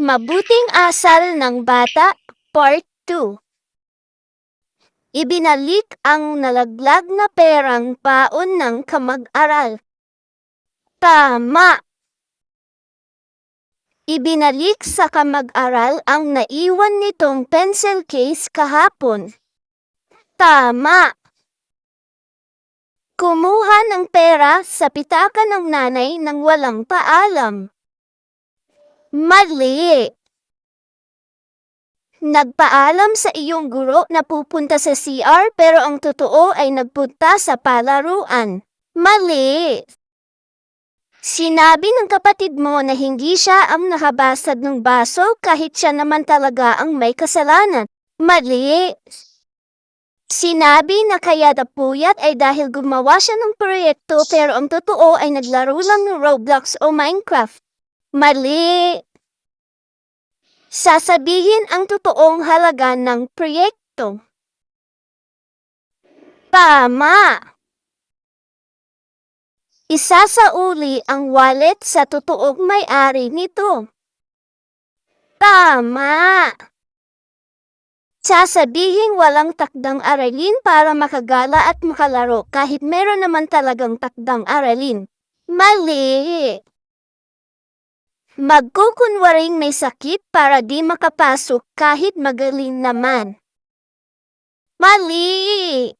Mabuting asal ng bata, Part 2 Ibinalik ang nalaglag na perang baon ng kamag-aral. Tama! Ibinalik sa kamag-aral ang naiwan nitong pencil case kahapon. Tama! Kumuha ng pera sa pitaka ng nanay nang walang paalam. Mali! Nagpaalam sa iyong guro na pupunta sa CR pero ang totoo ay nagpunta sa palaruan. Mali! Sinabi ng kapatid mo na hindi siya ang nakabasag ng baso kahit siya naman talaga ang may kasalanan. Mali! Sinabi na kaya napuyat ay dahil gumawa siya ng proyekto pero ang totoo ay naglaro lang ng Roblox o Minecraft. Mali! Sasabihin ang totoong halaga ng proyekto. Tama! Isasauli ang wallet sa totoong may-ari nito. Tama! Sasabihin walang takdang aralin para makagala at makalaro kahit meron naman talagang takdang aralin. Mali! Magkukunwaring may sakit para di makapasok kahit magaling naman. Mali!